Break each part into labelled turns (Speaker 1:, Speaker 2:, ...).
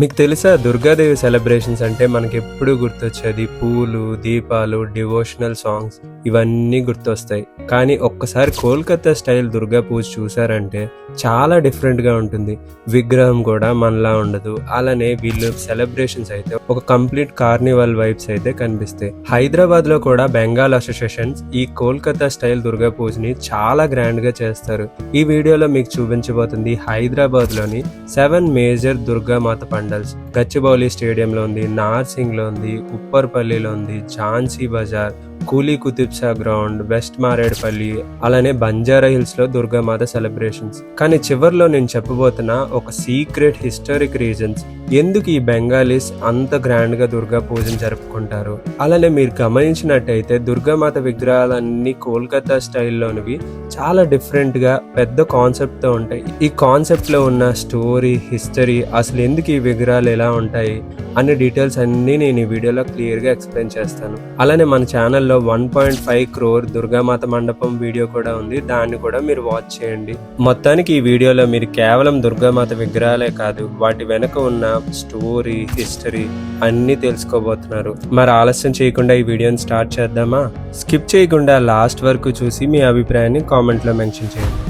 Speaker 1: మీకు తెలుసా దుర్గాదేవి సెలబ్రేషన్స్ అంటే మనకి ఎప్పుడు గుర్తొచ్చేది? పూలు దీపాలు డివోషనల్ సాంగ్స్ ఇవన్నీ గుర్తొస్తాయి. కానీ ఒక్కసారి కోల్కతా స్టైల్ దుర్గా పూజ చూసారంటే చాలా డిఫరెంట్గా ఉంటుంది. విగ్రహం కూడా మనలా ఉండదు. అలానే వీళ్ళు సెలబ్రేషన్స్ అయితే ఒక కంప్లీట్ కార్నివల్ వైబ్స్ అయితే కనిపిస్తాయి. హైదరాబాద్లో కూడా బెంగాల్ అసోసియేషన్స్ ఈ కోల్కతా స్టైల్ దుర్గా పూజని చాలా గ్రాండ్గా చేస్తారు. ఈ వీడియోలో మీకు చూపించబోతుంది హైదరాబాద్లోని సెవెన్ మేజర్ దుర్గా మాత పండల్స్ గచ్చిబౌలి స్టేడియంలో ఉంది నార్సింగ్లో ఉంది ఉప్పర్పల్లిలో ఉంది ఝాన్సీ బజార్ కూలీ కుతుబ్షా గ్రౌండ్ వెస్ట్ మారేడ్పల్లి అలానే బంజారా హిల్స్లో దుర్గామాత సెలబ్రేషన్స్. కానీ చివర్లో నేను చెప్పబోతున్న ఒక సీక్రెట్ హిస్టారిక్ రీజన్స్ ఎందుకు ఈ బెంగాలీస్ అంత గ్రాండ్గా దుర్గా పూజను జరుపుకుంటారు? అలానే మీరు గమనించినట్టయితే దుర్గామాత విగ్రహాలన్నీ కోల్కతా స్టైల్లోనివి చాలా డిఫరెంట్గా పెద్ద కాన్సెప్ట్తో ఉంటాయి. ఈ కాన్సెప్ట్లో ఉన్న స్టోరీ హిస్టరీ అసలు ఎందుకు ఈ విగ్రహాలు ఎలా ఉంటాయి అన్ని డీటెయిల్స్ అన్నీ నేను ఈ వీడియోలో క్లియర్గా ఎక్స్ప్లెయిన్ చేస్తాను. అలానే మన ఛానల్లో one point five crore Durgamata మండపం వీడియో కూడా ఉంది. దాన్ని కూడా మీరు వాచ్ చేయండి. మొత్తానికి ఈ వీడియోలో మీరు కేవలం దుర్గామాత విగ్రహాలే కాదు వాటి వెనుక ఉన్న స్టోరీ హిస్టరీ అన్నీ తెలుసుకోబోతున్నారు. మరి ఆలస్యం చేయకుండా ఈ వీడియోని స్టార్ట్ చేద్దామా? స్కిప్ చేయకుండా లాస్ట్ వరకు చూసి మీ అభిప్రాయాన్ని కామెంట్లో మెన్షన్ చేయండి.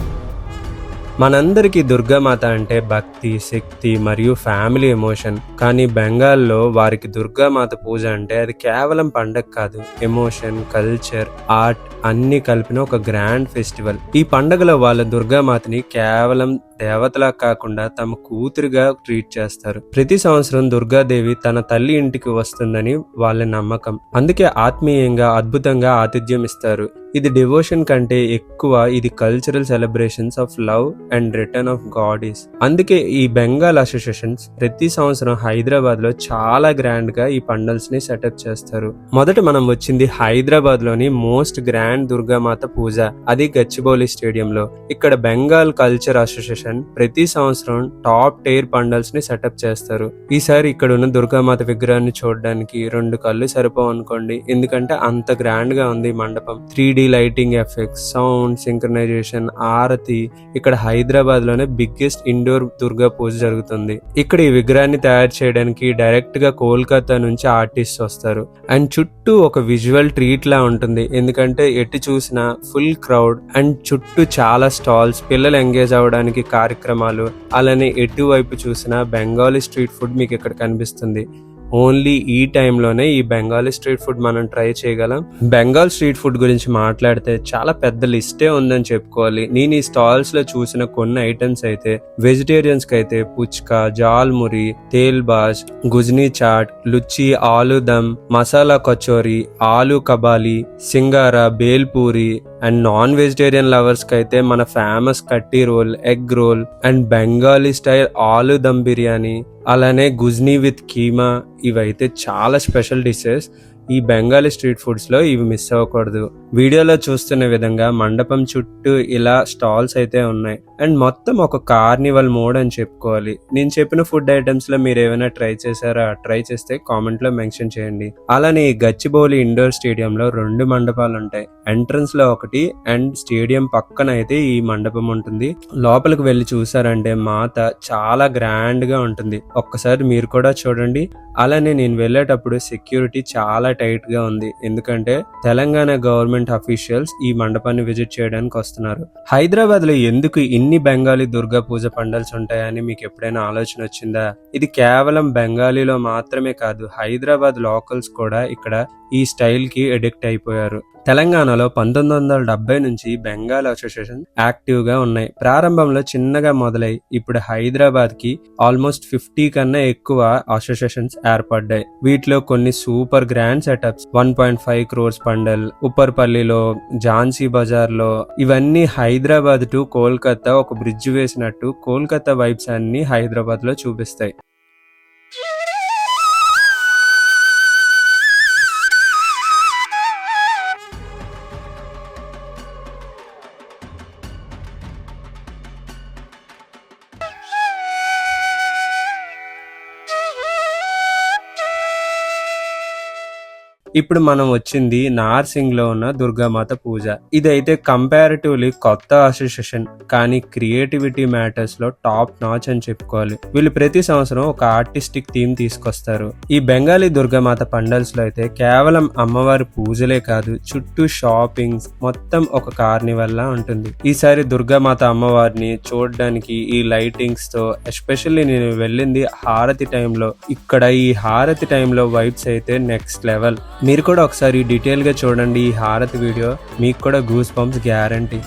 Speaker 1: మనందరికీ దుర్గామాత అంటే భక్తి శక్తి మరియు ఫ్యామిలీ ఎమోషన్ కానీ బెంగాల్లో వారికి దుర్గామాత పూజ అంటే అది కేవలం పండగ కాదు. ఎమోషన్ కల్చర్ ఆర్ట్ అన్ని కలిపిన ఒక గ్రాండ్ ఫెస్టివల్ ఈ పండగలో వాళ్ళ దుర్గామాతని కేవలం దేవతలా కాకుండా తమ కూతురుగా ట్రీట్ చేస్తారు. ప్రతి సంవత్సరం దుర్గాదేవి తన తల్లి ఇంటికి వస్తుందని వాళ్ళ నమ్మకం. అందుకే ఆత్మీయంగా అద్భుతంగా ఆతిథ్యం ఇస్తారు. ఇది డివోషన్ కంటే ఎక్కువ ఇది cultural celebrations of love and return of goddess అందుకే ఈ బెంగాల్ అసోసియేషన్స్ ప్రతి సంవత్సరం హైదరాబాద్లో చాలా గ్రాండ్గా ఈ పండల్స్ని సెటప్ చేస్తారు. మొదట మనం వచ్చింది హైదరాబాద్లోని మోస్ట్ గ్రాండ్ దుర్గామాత పూజ అది గచ్చిబౌలి స్టేడియంలో. ఇక్కడ బెంగాల్ కల్చర్ అసోసియేషన్ ప్రతి సంవత్సరం టాప్ టైర్ పండల్స్ని సెటప్ చేస్తారు. ఈసారి ఇక్కడ ఉన్న దుర్గామాత విగ్రహాన్ని చూడడానికి రెండు కళ్ళు సరిపోవు అనుకోండి. ఎందుకంటే అంత గ్రాండ్గా ఉంది మండపం. Three D lighting effects sound synchronization ఆరతి. ఇక్కడ హైదరాబాద్లోనే బిగ్గెస్ట్ ఇండోర్ దుర్గా పూజ జరుగుతుంది. ఇక్కడ ఈ విగ్రహాన్ని తయారు చేయడానికి డైరెక్ట్గా కోల్కతా నుంచి ఆర్టిస్ట్ వస్తారు. అండ్ చుట్టూ ఒక విజువల్ ట్రీట్ లా ఉంటుంది. ఎందుకంటే ఎటు చూసినా ఫుల్ క్రౌడ్ అండ్ చుట్టూ చాలా స్టాల్స్ పిల్లలు ఎంగేజ్ అవ్వడానికి కార్యక్రమాలు అలానే ఎటువైపు చూసినా బెంగాలీ స్ట్రీట్ ఫుడ్ మీకు ఇక్కడ కనిపిస్తుంది. ఓన్లీ ఈ టైంలోనే ఈ బెంగాలీ స్ట్రీట్ ఫుడ్ మనం ట్రై చేయగలం. బెంగాల్ స్ట్రీట్ ఫుడ్ గురించి మాట్లాడితే చాలా పెద్ద లిస్టే ఉందని చెప్పుకోవాలి. నేను ఈ స్టాల్స్లో చూసిన కొన్ని ఐటమ్స్ అయితే వెజిటేరియన్స్కి అయితే పుచ్కా జాల్మురి తేల్ బాజ్ గుజ్నీ చాట్ లుచ్చి ఆలు dum masala kachori aloo kabli singara bhelpuri and non vegetarian లవర్స్కి అయితే మన famous kathi roll egg roll and Bengali style aloo dum biryani అలానే గుజ్నీ విత్ కీమా ఇవైతే చాలా స్పెషల్ డిషెస్ ఈ బెంగాలీ స్ట్రీట్ ఫుడ్స్లో ఇవి మిస్ అవ్వకూడదు. వీడియోలో చూస్తున్న విధంగా మండపం చుట్టూ ఇలా స్టాల్స్ అయితే ఉన్నాయి. అండ్ మొత్తం ఒక కార్నివల్ మోడ్ అని చెప్పుకోవాలి. నేను చెప్పిన ఫుడ్ ఐటమ్స్లో మీరు ఏమైనా ట్రై చేశారా? ట్రై చేస్తే కామెంట్లో మెన్షన్ చేయండి. అలానే ఈ గచ్చిబౌలి ఇండోర్ స్టేడియం లో రెండు మండపాలు ఉంటాయి. ఎంట్రన్స్లో ఒకటి అండ్ స్టేడియం పక్కన అయితే ఈ మండపం ఉంటుంది. లోపలికి వెళ్ళి చూసారంటే మాత చాలా గ్రాండ్గా ఉంటుంది. ఒక్కసారి మీరు కూడా చూడండి. అలానే నేను వెళ్ళేటప్పుడు సెక్యూరిటీ చాలా టైట్గా ఉంది. ఎందుకంటే తెలంగాణ గవర్నమెంట్ అఫీషియల్స్ ఈ మండపాన్ని విజిట్ చేయడానికి వస్తున్నారు. హైదరాబాద్లో ఎందుకు ఇన్ని బెంగాలీ దుర్గా పూజ పండల్స్ ఉంటాయని మీకు ఎప్పుడైనా ఆలోచన వచ్చిందా? ఇది కేవలం బెంగాలీలో మాత్రమే కాదు హైదరాబాద్ లోకల్స్ కూడా ఇక్కడ ఈ స్టైల్కి ఎడిక్ట్ అయిపోయారు. తెలంగాణలో పంతొమ్మిది వందల డెబ్బై నుంచి బెంగాల్ అసోసియేషన్ యాక్టివ్గా ఉన్నాయి. ప్రారంభంలో చిన్నగా మొదలై ఇప్పుడు హైదరాబాద్కి ఆల్మోస్ట్ ఫిఫ్టీ కన్నా ఎక్కువ అసోసియేషన్స్ ఏర్పడ్డాయి. వీటిలో కొన్ని super grand setups one point five crores pandal ఉప్పర్పల్లిలో Jhansi బజార్లో ఇవన్నీ హైదరాబాద్ టు కోల్కతా ఒక బ్రిడ్జ్ వేసినట్టు కోల్కతా వైబ్స్ అన్ని హైదరాబాద్లో చూపిస్తాయి. ఇప్పుడు మనం వచ్చింది నార్సింగ్లో ఉన్న దుర్గామాత పూజ. ఇదైతే కంపారిటివ్లీ కొత్త అసోసియేషన్ కానీ క్రియేటివిటీ మ్యాటర్స్లో టాప్ నాచ్ అని చెప్పుకోవాలి. వీళ్ళు ప్రతి సంవత్సరం ఒక ఆర్టిస్టిక్ థీమ్ తీసుకొస్తారు. ఈ బెంగాలీ దుర్గామాత పండల్స్లో అయితే కేవలం అమ్మవారి పూజలే కాదు చుట్టూ షాపింగ్స్ మొత్తం ఒక కార్నివల్ లా ఉంటుంది. ఈసారి దుర్గామాత అమ్మవారిని చూడడానికి ఈ లైటింగ్స్తో ఎస్పెషల్లీ నేను వెళ్ళింది హారతి టైంలో ఇక్కడ ఈ హారతి టైంలో వైబ్స్ అయితే నెక్స్ట్ లెవెల్ మీరు కూడా ఒకసారి డీటెయిల్గా చూడండి ఈ హారతి వీడియో. మీకు కూడా గూస్ పంప్స్ గ్యారంటీ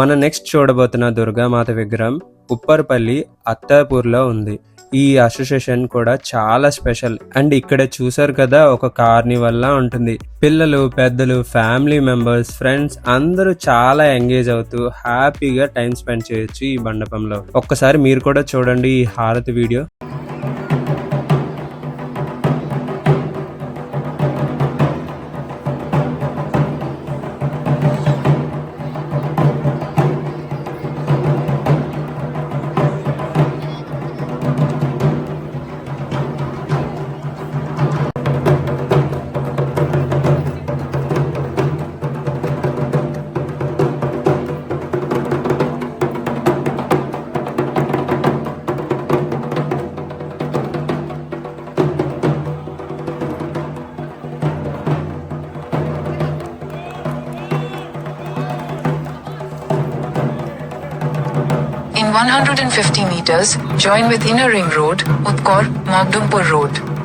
Speaker 1: మన నెక్స్ట్ చూడబోతున్న దుర్గామాత విగ్రహం ఉప్పర్పల్లి అత్తాపూర్లో ఉంది. ఈ అసోసియేషన్ కూడా చాలా స్పెషల్ అండ్ ఇక్కడ చూసారు కదా ఒక కార్నివల్ లా ఉంటుంది. పిల్లలు పెద్దలు ఫ్యామిలీ మెంబర్స్ ఫ్రెండ్స్ అందరూ చాలా ఎంగేజ్ అవుతూ హ్యాపీగా టైం స్పెండ్ చేయొచ్చు ఈ మండపంలో. ఒక్కసారి మీరు కూడా చూడండి ఈ హారతి video
Speaker 2: 150 meters, join with Inner Ring Road, Upkor, Mogdumpur Road.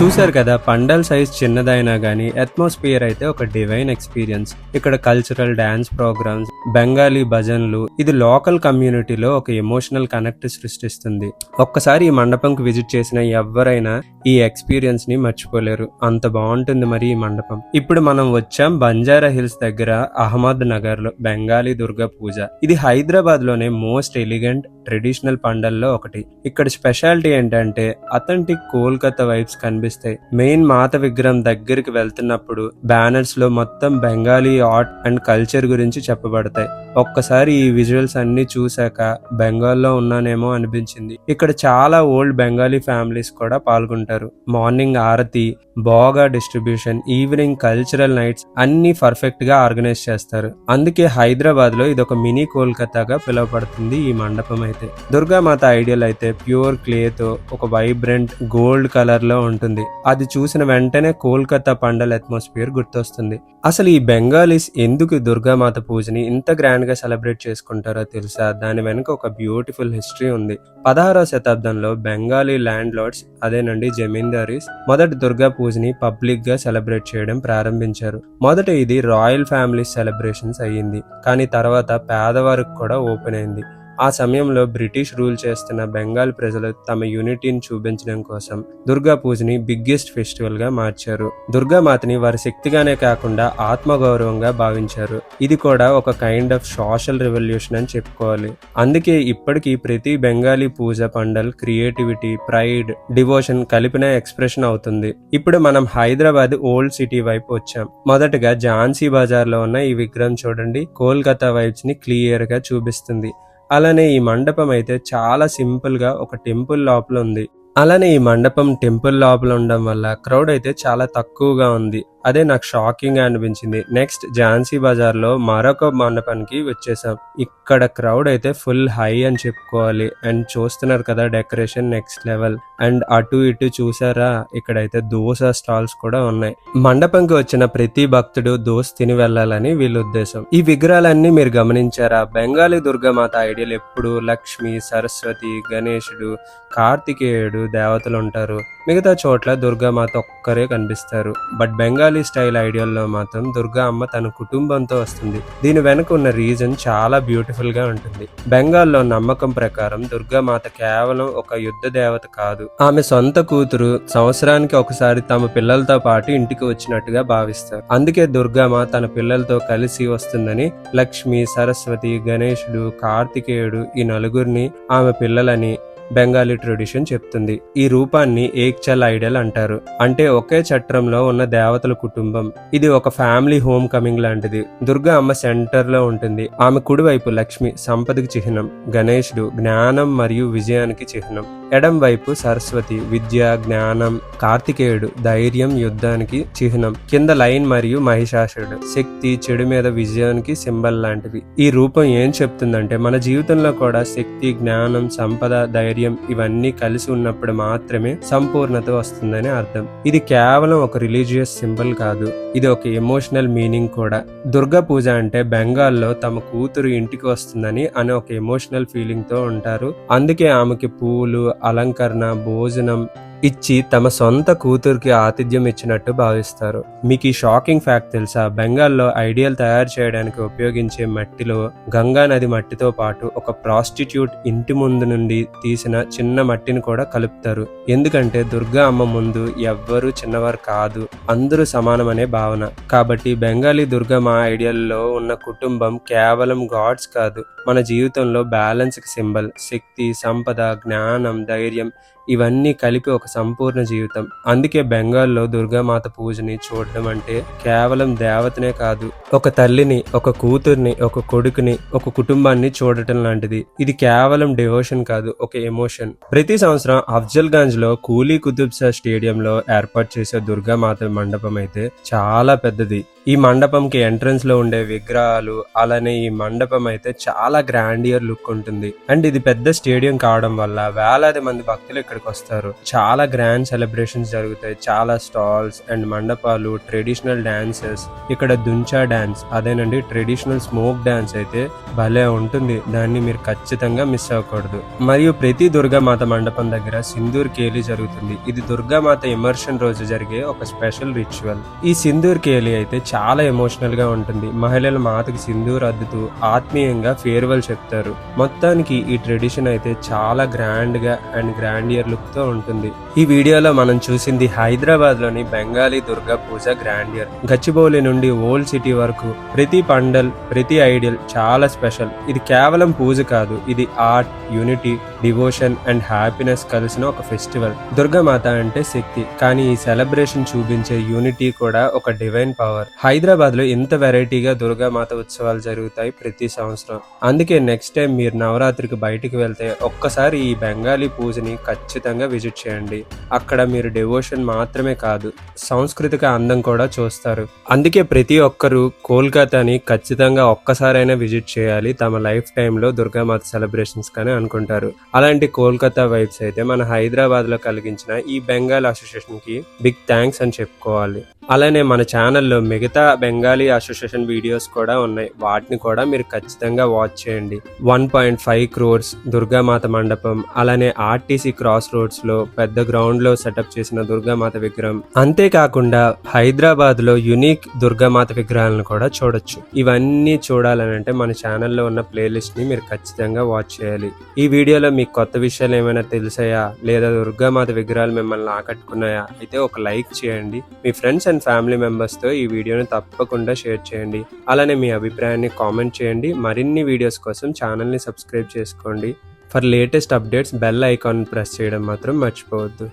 Speaker 1: చూశారు కదా పండల్ సైజ్ చిన్నదైనా గానీ అట్మాస్ఫియర్ అయితే ఒక డివైన్ ఎక్స్పీరియన్స్ ఇక్కడ కల్చరల్ డాన్స్ ప్రోగ్రామ్స్ బెంగాలీ భజన్లు ఇది లోకల్ కమ్యూనిటీలో ఒక ఎమోషనల్ కనెక్ట్ సృష్టిస్తుంది. ఒక్కసారి ఈ మండపంకి విజిట్ చేసిన ఎవరైనా ఈ ఎక్స్పీరియన్స్ని మర్చిపోలేరు. అంత బాగుంటుంది మరి ఈ మండపం. ఇప్పుడు మనం వచ్చాం బంజారా హిల్స్ దగ్గర అహ్మద్ నగర్లో బెంగాలీ దుర్గా పూజ. ఇది హైదరాబాద్లోనే మోస్ట్ ఎలిగెంట్ ట్రెడిషనల్ పండల్లో ఒకటి. ఇక్కడ స్పెషాలిటీ ఏంటంటే అథెంటిక్ కోల్కతా వైబ్స్ కనిపిస్తాయి. మెయిన్ మాత విగ్రహం దగ్గరికి వెళ్తున్నప్పుడు బ్యానర్స్లో మొత్తం బెంగాలీ ఆర్ట్ అండ్ కల్చర్ గురించి చెప్పబడతాయి. ఒక్కసారి ఈ విజువల్స్ అన్ని చూశాక బెంగాల్లో ఉన్నానేమో అనిపించింది. ఇక్కడ చాలా ఓల్డ్ బెంగాలీ ఫ్యామిలీస్ కూడా పాల్గొంటారు. మార్నింగ్ ఆరతి బాగా డిస్ట్రిబ్యూషన్ ఈవినింగ్ కల్చరల్ నైట్స్ అన్ని పర్ఫెక్ట్గా ఆర్గనైజ్ చేస్తారు. అందుకే హైదరాబాద్లో ఇది ఒక మినీ కోల్కతాగా పిలువబడుతుంది ఈ మండపం అయితే. దుర్గామాత ఐడియల్ అయితే ప్యూర్ క్లే తో ఒక వైబ్రెంట్ గోల్డ్ కలర్లో ఉంటుంది. అది చూసిన వెంటనే కోల్కతా పండల్ అట్మాస్ఫియర్ గుర్తొస్తుంది. అసలు ఈ బెంగాలీస్ ఎందుకు దుర్గామాత పూజని ఇంత గ్రాండ్గా సెలబ్రేట్ చేసుకుంటారో తెలుసా? దాని వెనుక ఒక బ్యూటిఫుల్ హిస్టరీ ఉంది. పదహారవ శతాబ్దంలో బెంగాలీ ల్యాండ్ లార్డ్స్ అదేనండి జమీందారీస్ మొదటి దుర్గా పూజని పబ్లిక్గా సెలబ్రేట్ చేయడం ప్రారంభించారు. మొదట ఇది రాయల్ ఫ్యామిలీ సెలబ్రేషన్స్ అయ్యింది. కానీ తర్వాత పేదవారికి కూడా ఓపెన్ అయింది. ఆ సమయంలో బ్రిటిష్ రూల్ చేస్తున్న బెంగాల్ ప్రజలు తమ యూనిటీని చూపించడం కోసం దుర్గా పూజని బిగ్గెస్ట్ ఫెస్టివల్గా మార్చారు దుర్గామాతని వారి శక్తిగానే కాకుండా ఆత్మగౌరవంగా భావించారు. ఇది కూడా ఒక కైండ్ ఆఫ్ సోషల్ రెవల్యూషన్ అని చెప్పుకోవాలి. అందుకే ఇప్పటికీ ప్రతి Bengali puja pandal creativity pride devotion కలిపిన ఎక్స్ప్రెషన్ అవుతుంది. ఇప్పుడు మనం హైదరాబాద్ ఓల్డ్ సిటీ వైపు వచ్చాం. మొదటగా ఝాన్సీ బజార్లో ఉన్న ఈ విగ్రహం చూడండి. కోల్కతా వైబ్స్ని క్లియర్గా చూపిస్తుంది. అలానే ఈ మండపం అయితే చాలా సింపుల్గా ఒక టెంపుల్ లోపల ఉంది. అలానే ఈ మండపం టెంపుల్ లోపల ఉండడం వల్ల క్రౌడ్ అయితే చాలా తక్కువగా ఉంది. అదే నాకు షాకింగ్ అనిపించింది. నెక్స్ట్ ఝాన్సీ బజార్లో మరొక మండపానికి వచ్చేసాం. ఇక్కడ క్రౌడ్ అయితే ఫుల్ హై అని చెప్పుకోవాలి. అండ్ చూస్తున్నారు కదా డెకరేషన్ నెక్స్ట్ లెవెల్. అండ్ అటు ఇటు చూసారా? ఇక్కడైతే దోశ స్టాల్స్ కూడా ఉన్నాయి. మండపంకి వచ్చిన ప్రతి భక్తుడు దోశ తిని వెళ్ళాలని వీళ్ళ ఉద్దేశం. ఈ విగ్రహాలన్నీ మీరు గమనించారా? బెంగాలీ దుర్గామాత ఐడియల్ ఎప్పుడు లక్ష్మి సరస్వతి గణేశుడు కార్తికేయుడు దేవతలు ఉంటారు. మిగతా చోట్ల దుర్గామాత ఒక్కరే కనిపిస్తారు. బట్ బెంగాలీ స్టైల్ ఐడియాల్లో మాత్రం దుర్గా అమ్మ తన కుటుంబంతో వస్తుంది. దీని వెనుక ఉన్న రీజన్ చాలా బ్యూటిఫుల్గా ఉంటుంది. బెంగాల్లో నమ్మకం ప్రకారం దుర్గామాత కేవలం ఒక యుద్ధ దేవత కాదు. ఆమె సొంత కూతురు సంవత్సరానికి ఒకసారి తమ పిల్లలతో పాటు ఇంటికి వచ్చినట్టుగా భావిస్తారు. అందుకే దుర్గామ తన పిల్లలతో కలిసి వస్తుందని లక్ష్మి సరస్వతి గణేశుడు కార్తికేయుడు ఈ నలుగురిని ఆమె పిల్లలని బెంగాలీ ట్రెడిషన్ చెప్తుంది. ఈ రూపాన్ని ఏక్చల్ ఐడల్ అంటారు. అంటే ఒకే చట్రంలో ఉన్న దేవతల కుటుంబం. ఇది ఒక ఫ్యామిలీ హోమ్ కమింగ్ లాంటిది. దుర్గా అమ్మ సెంటర్లో ఉంటుంది. ఆమె కుడివైపు లక్ష్మి సంపదకి చిహ్నం గణేశుడు జ్ఞానం మరియు విజయానికి చిహ్నం. ఎడం వైపు సరస్వతి విద్య జ్ఞానం కార్తికేయుడు ధైర్యం యుద్ధానికి చిహ్నం కింద లైన్ మరియు మహిషాసురుడు. శక్తి చెడు మీద విజయానికి సింబల్ లాంటివి. ఈ రూపం ఏం చెప్తుందంటే మన జీవితంలో కూడా శక్తి జ్ఞానం సంపద ధైర్యం ఇవన్నీ కలిసి ఉన్నప్పుడు మాత్రమే సంపూర్ణత వస్తుందని అర్థం. ఇది కేవలం ఒక రిలీజియస్ సింబల్ కాదు. ఇది ఒక ఎమోషనల్ మీనింగ్ కూడా. దుర్గా పూజ అంటే బెంగాల్లో తమ కూతురు ఇంటికి వస్తుందని అనే ఒక ఎమోషనల్ ఫీలింగ్తో ఉంటారు. అందుకే ఆమెకి పూలు అలంకరణ భోజనం ఇచ్చి తమ సొంత కూతురికి ఆతిథ్యం ఇచ్చినట్టు భావిస్తారు. మీకు ఈ షాకింగ్ ఫ్యాక్ట్ తెలుసా? బెంగాల్లో ఐడియల్ తయారు చేయడానికి ఉపయోగించే మట్టిలో గంగా నది మట్టితో పాటు ఒక ప్రాస్టిట్యూట్ ఇంటి ముందు నుండి తీసిన చిన్న మట్టిని కూడా కలుపుతారు. ఎందుకంటే దుర్గా అమ్మ ముందు ఎవ్వరూ చిన్నవారు కాదు అందరూ సమానమనే భావన. కాబట్టి బెంగాలీ దుర్గమ్మ ఐడియల్లో ఉన్న కుటుంబం కేవలం గాడ్స్ కాదు మన జీవితంలో బ్యాలెన్స్ సింబల్. శక్తి సంపద జ్ఞానం ధైర్యం ఇవన్నీ కలిపి ఒక సంపూర్ణ జీవితం. అందుకే బెంగాల్లో దుర్గామాత పూజని చూడడం అంటే కేవలం దేవతనే కాదు ఒక తల్లిని ఒక కూతుర్ని ఒక కొడుకుని ఒక కుటుంబాన్ని చూడటం లాంటిది. ఇది కేవలం డివోషన్ కాదు ఒక ఎమోషన్. ప్రతి సంవత్సరం అఫ్జల్ గంజ్లో కూలీ కుతుబ్ షా స్టేడియంలో ఏర్పాటు చేసే దుర్గామాత మండపం అయితే చాలా పెద్దది. ఈ మండపంకి ఎంట్రన్స్లో ఉండే విగ్రహాలు అలానే ఈ మండపం అయితే చాలా గ్రాండియర్ లుక్ ఉంటుంది. అండ్ ఇది పెద్ద స్టేడియం కావడం వల్ల వేలాది మంది భక్తులు ఇక్కడ ఇక్కడికి వస్తారు చాలా గ్రాండ్ సెలబ్రేషన్స్ జరుగుతాయి. చాలా స్టాల్స్ అండ్ మండపాలు ట్రెడిషనల్ డాన్సెస్ ఇక్కడ దుంచా డాన్స్ అదేనండి ట్రెడిషనల్ స్మోక్ డాన్స్ అయితే భలే ఉంటుంది. దాన్ని మీరు ఖచ్చితంగా మిస్ అవ్వకూడదు. మరియు ప్రతి దుర్గామాత మండపం దగ్గర సింధూర్ కేలి జరుగుతుంది. ఇది దుర్గామాత ఇమర్షన్ రోజు జరిగే ఒక స్పెషల్ రిచువల్ ఈ సింధూర్ కేలి అయితే చాలా ఎమోషనల్గా ఉంటుంది. మహిళల మాతకి సింధూర్ అద్దుతూ ఆత్మీయంగా ఫేర్వెల్ చెప్తారు. మొత్తానికి ఈ ట్రెడిషన్ అయితే చాలా గ్రాండ్గా అండ్ గ్రాండియర్ లుక్తో ఉంటుంది. ఈ వీడియోలో మనం చూసింది హైదరాబాద్లోని బెంగాలీ దుర్గా పూజ గ్రాండియర్. గచ్చిబౌలి నుండి ఓల్డ్ సిటీ వరకు ప్రతి పండల్ ప్రతి ఐడియల్ చాలా స్పెషల్. ఇది కేవలం పూజ కాదు ఇది art unity devotion and happiness కలిసిన ఒక ఫెస్టివల్. దుర్గామాత అంటే శక్తి కానీ ఈ సెలబ్రేషన్ చూపించే యూనిటీ కూడా ఒక డివైన్ పవర్. హైదరాబాద్లో ఇంత వెరైటీగా దుర్గామాత ఉత్సవాలు జరుగుతాయి ప్రతి సంవత్సరం. అందుకే నెక్స్ట్ టైం మీరు నవరాత్రికి బయటికి వెళ్తే ఒక్కసారి ఈ బెంగాలీ పూజని ఖచ్చితంగా విజిట్ చేయండి. అక్కడ మీరు డివోషన్ మాత్రమే కాదు సాంస్కృతిక అందం కూడా చూస్తారు. అందుకే ప్రతి ఒక్కరూ కోల్కతాని ఖచ్చితంగా ఒక్కసారైనా విజిట్ చేయాలి. తమ లైఫ్ టైంలో దుర్గామాత సెలబ్రేషన్స్ కానీ అనుకుంటారు. అలాంటి కోల్కతా వైబ్స్ అయితే మన హైదరాబాద్లో కలిగించిన ఈ బెంగాల్ అసోసియేషన్కి బిగ్ థ్యాంక్స్ అని చెప్పుకోవాలి. అలానే మన ఛానల్లో మిగతా బెంగాలీ అసోసియేషన్ వీడియోస్ కూడా ఉన్నాయి. వాటిని కూడా మీరు ఖచ్చితంగా వాచ్ చేయండి. One point five crores Durgamata మండపం అలానే ఆర్టీసీ క్రాస్ రోడ్స్లో పెద్ద గ్రౌండ్లో సెటప్ చేసిన దుర్గామాత విగ్రహం. అంతేకాకుండా హైదరాబాద్లో యునిక్ దుర్గామాత విగ్రహాలను కూడా చూడొచ్చు. ఇవన్నీ చూడాలనంటే మన ఛానల్లో ఉన్న ప్లేలిస్ట్ని మీరు ఖచ్చితంగా వాచ్ చేయాలి. ఈ వీడియోలో మీకు కొత్త విషయాలు ఏమైనా తెలిసాయా? లేదా దుర్గామాత విగ్రహాలు మిమ్మల్ని ఆకట్టుకున్నాయా? అయితే ఒక లైక్ చేయండి. మీ ఫ్రెండ్స్ అండ్ ఫ్యామిలీ మెంబర్స్తో ఈ వీడియోని తప్పకుండా షేర్ చేయండి. అలానే మీ అభిప్రాయాన్ని కామెంట్ చేయండి. మరిన్ని వీడియోస్ కోసం ఛానల్ని సబ్స్క్రైబ్ చేసుకోండి. For latest updates bell icon press చేయడం మాత్రం మర్చిపోవద్దు.